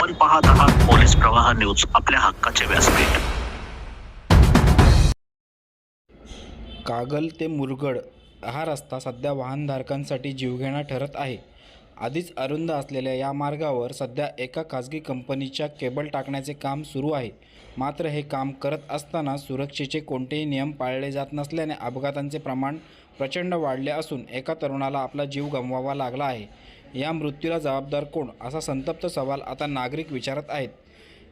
आपण पाहत आहात पोलीस प्रवाह न्यूज आपल्या हक्काचे व्यासपीठ. कागल ते मुरगड हा रस्ता सध्या वाहनधारकांसाठी जीवघेणा ठरत आहे. आधीच अरुंद असलेल्या या मार्गावर सध्या एका खाजगी कंपनीच्या केबल टाकण्याचे काम सुरू आहे. मात्र हे काम करत असताना सुरक्षेचे कोणतेही नियम पाळले जात नसल्याने अपघातांचे प्रमाण प्रचंड वाढले असून एका तरुणाला आपला जीव गमवावा लागला आहे. या मृत्यूला जबाबदार कोण? असा संतप्त सवाल आता नागरिक विचारत आहेत.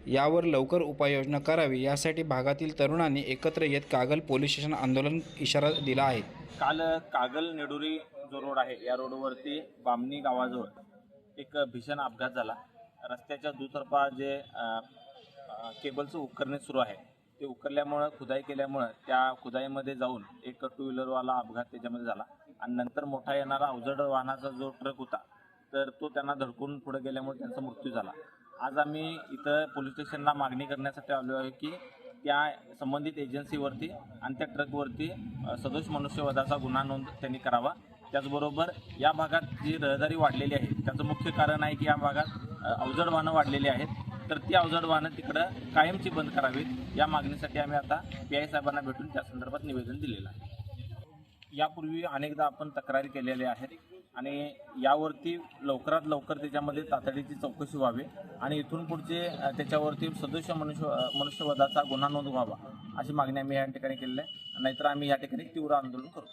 यावर लवकर उपाययोजना करावी यासाठी भागातील तरुणांनी एकत्र येत कागल पोलीस स्टेशन आंदोलन इशारा दिला आहे. काल कागल नेडुरी जो रोड आहे या रोडवरती बामणी गावाजवळ एक भीषण अपघात झाला. रस्त्याच्या दुतर्फा जे केबलचं उपकरणे सुरू आहे ते उकरल्यामुळं खुदाई केल्यामुळं त्या खुदाईमध्ये जाऊन एक टू व्हीलरवाला अपघात त्याच्यामध्ये झाला. आणि नंतर मोठा येणारा अवजड वाहनाचा जो ट्रक होता तर तो त्यांना धडकून पुढे गेल्यामुळे त्यांचा मृत्यू झाला. आज आम्ही इथं पोलीस स्टेशनला मागणी करण्यासाठी आलो आहे की त्या संबंधित एजन्सीवरती आणि त्या ट्रकवरती सदोष मनुष्यवधाचा गुन्हा नोंद त्यांनी करावा. त्याचबरोबर या भागात जी रहदारी वाढलेली आहे त्याचं मुख्य कारण आहे की या भागात अवजड वाहनं वाढलेली आहेत. तर ती अवजड वाहनं तिकडं कायमची बंद करावीत या मागणीसाठी आम्ही आता पी आय साहेबांना भेटून त्या संदर्भात निवेदन दिलेलं आहे. यापूर्वी अनेकदा आपण तक्रारी केलेल्या आहेत. आणि यावरती लवकरात लवकर त्याच्यामध्ये तातडीची चौकशी व्हावी आणि इथून पुढचे त्याच्यावरती सदस्य मनुष्य मनुष्यवधाचा गुन्हा नोंद व्हावा अशी मागणी आम्ही या ठिकाणी केलेली आहे. नाहीतर आम्ही या ठिकाणी तीव्र आंदोलन करू.